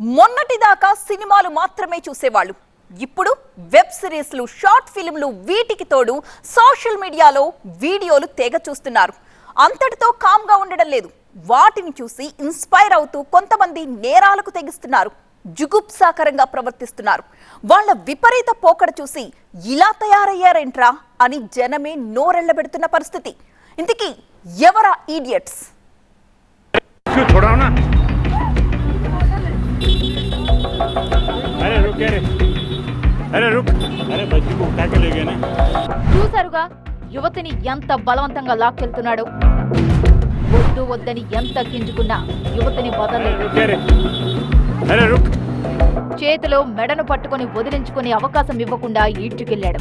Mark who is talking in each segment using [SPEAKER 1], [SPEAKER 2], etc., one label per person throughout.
[SPEAKER 1] మొన్నటిదాకా సినిమాలు మాత్రమే చూసేవాళ్ళు. ఇప్పుడు వెబ్ సిరీస్లు షార్ట్ ఫిల్మ్లు వీటికి తోడు సోషల్ మీడియాలో వీడియోలు తెగ చూస్తున్నారు. అంతటితో కామ్గా ఉండడం లేదు. వాటిని చూసి ఇన్స్పైర్ అవుతూ కొంతమంది నేరాలకు తెగిస్తున్నారు. జుగుప్సాకరంగా ప్రవర్తిస్తున్నారు. వాళ్ళ విపరీత పోకడ చూసి ఇలా తయారయ్యారేంట్రా అని జనమే నోరెళ్ళబెడుతున్న పరిస్థితి. ఇంతకీ ఎవరా ఈడియట్స్
[SPEAKER 2] అరే రుక్ అరే. రుక్. అరే
[SPEAKER 3] చూసారుగా యువతిని ఎంత బలవంతంగా లాక్కెళ్తున్నాడు. వద్దు వద్దని ఎంత గింజుకున్నా యువతిని వదలలేదు చేతిలో మెడను పట్టుకొని వదిలించుకునే అవకాశం ఇవ్వకుండా ఈడ్చుకెళ్ళాడు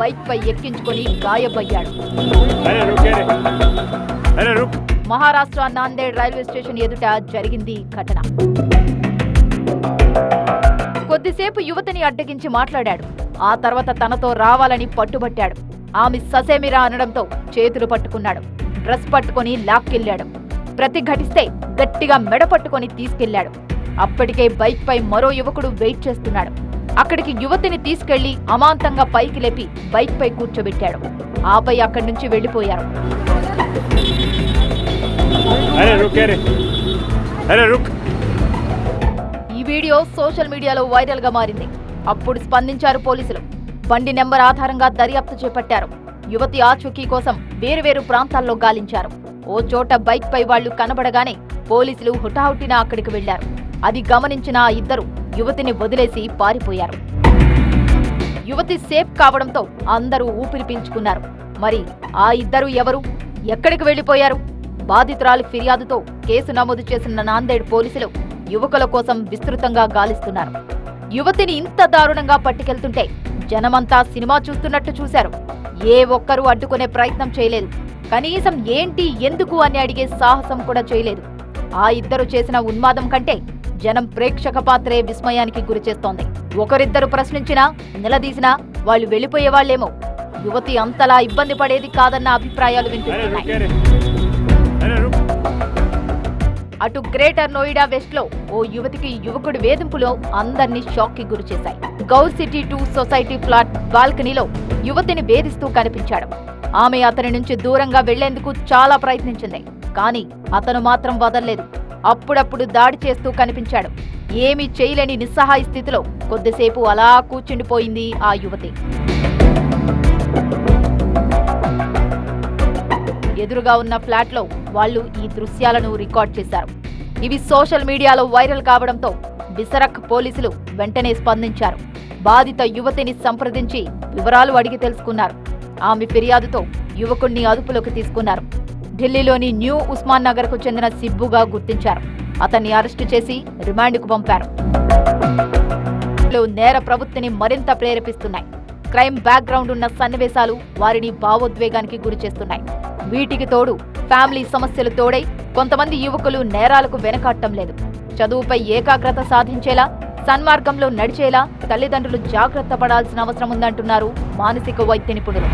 [SPEAKER 3] బైక్ పై ఎక్కించుకొని
[SPEAKER 2] గాయబయ్యాడు
[SPEAKER 3] మహారాష్ట్ర నాందేడ్ రైల్వే స్టేషన్ ఎదుట జరిగింది ఘటన. కొద్దిసేపు యువతిని అడ్డగించి మాట్లాడాడు. ఆ తర్వాత తనతో రావాలని పట్టుబట్టాడు. ఆమె ససేమిరా అనడంతో చేతులు పట్టుకున్నాడు. డ్రెస్ పట్టుకొని లాక్కెళ్ళాడు. ప్రతిఘటిస్తే గట్టిగా మెడ పట్టుకొని తీసుకెళ్ళాడు అప్పటికే బైక్ పై మరో యువకుడు వెయిట్ చేస్తున్నాడు. అక్కడికి యువతిని తీసుకెళ్ళి అమాంతంగా పైకి లేపి బైక్ పై కూర్చోబెట్టాడు. ఆపై అక్కడి నుంచి
[SPEAKER 2] వెళ్ళిపోయారు అరే రుక్ అరే. రుక్.
[SPEAKER 3] ఈ వీడియో సోషల్ మీడియాలో వైరల్గా మారింది. అప్పుడు స్పందించారు పోలీసులు. బండి నెంబర్ ఆధారంగా దర్యాప్తు చేపట్టారు. యువతి ఆచూకీ కోసం వేరువేరు ప్రాంతాల్లో గాలించారు. ఓ చోట బైక్ పై వాళ్ళు కనబడగానే పోలీసులు హుటాహుటిన అక్కడికి వెళ్ళారు అది గమనించిన ఆ ఇద్దరు యువతిని వదిలేసి పారిపోయారు. యువతి సేఫ్ కావడంతో అందరూ ఊపిరి పీల్చుకున్నారు. మరి ఆ ఇద్దరు ఎవరు? ఎక్కడికి వెళ్ళిపోయారు బాధితురాలి ఫిర్యాదుతో కేసు నమోదు చేసిన నాందేడ్ పోలీసులు యువకుల కోసం విస్తృతంగా గాలిస్తున్నారు. యువతిని ఇంత దారుణంగా పట్టుకెళ్తుంటే జనమంతా సినిమా చూస్తున్నట్టు చూశారు. ఏ ఒక్కరూ అడ్డుకునే ప్రయత్నం చేయలేదు. కనీసం ఏంటి ఎందుకు అని అడిగే సాహసం కూడా చేయలేదు. ఆ ఇద్దరు చేసిన ఉన్మాదం కంటే జనం ప్రేక్షక పాత్రే విస్మయానికి గురిచేస్తోంది. ఒకరిద్దరు ప్రశ్నించినా నిలదీసినా వాళ్ళు వెళ్ళిపోయేవాళ్ళేమో యువతి అంతలా ఇబ్బంది పడేది కాదన్న అభిప్రాయాలు వినిపిస్తున్నాయి. అటు గ్రేటర్ నోయిడా వెస్ట్లో ఓ యువతికి యువకుడి వేధింపులో అందరినీ షాక్కి గురి చేశాయి Gaur city two society flat బాల్కనీలో యువతిని వేధిస్తూ కనిపించాడు. ఆమె అతని నుంచి దూరంగా వెళ్ళేందుకు చాలా ప్రయత్నించింది కానీ అతను మాత్రం వదల్లేదు. అప్పుడప్పుడు దాడి చేస్తూ కనిపించాడు. ఏమీ చేయలేని నిస్సహాయ స్థితిలో కొద్దిసేపు అలా కూర్చుండిపోయింది ఆ యువతి. ఎదురుగా ఉన్న ఫ్లాట్లో వాళ్ళు ఈ దృశ్యాలను రికార్డ్ చేశారు. ఇవి సోషల్ మీడియాలో వైరల్ కావడంతో బిసరక్ పోలీసులు వెంటనే స్పందించారు. బాధిత యువతిని సంప్రదించి వివరాలు అడిగి తెలుసుకున్నారు. ఆమె ఫిర్యాదుతో యువకుణ్ణి అదుపులోకి తీసుకున్నారు. ఢిల్లీలోని న్యూ ఉస్మాన్ నగర్కు చెందిన సిబ్బుగా గుర్తించారు. అతన్ని అరెస్టు చేసి రిమాండ్కు పంపారు. నేర ప్రవృత్తిని మరింత ప్రేరేపిస్తున్నాయి. క్రైమ్ బ్యాక్గ్రౌండ్ ఉన్న సన్నివేశాలు వారిని భావోద్వేగానికి గురిచేస్తున్నాయి. వీటికి తోడు ఫ్యామిలీ సమస్యలు తోడై కొంతమంది యువకులు నేరాలకు వెనకాడటం లేదు. చదువుపై ఏకాగ్రత సాధించేలా సన్మార్గంలో నడిచేలా తల్లిదండ్రులు జాగ్రత్త పడాల్సిన అవసరం ఉందంటున్నారు మానసిక వైద్య నిపుణులు.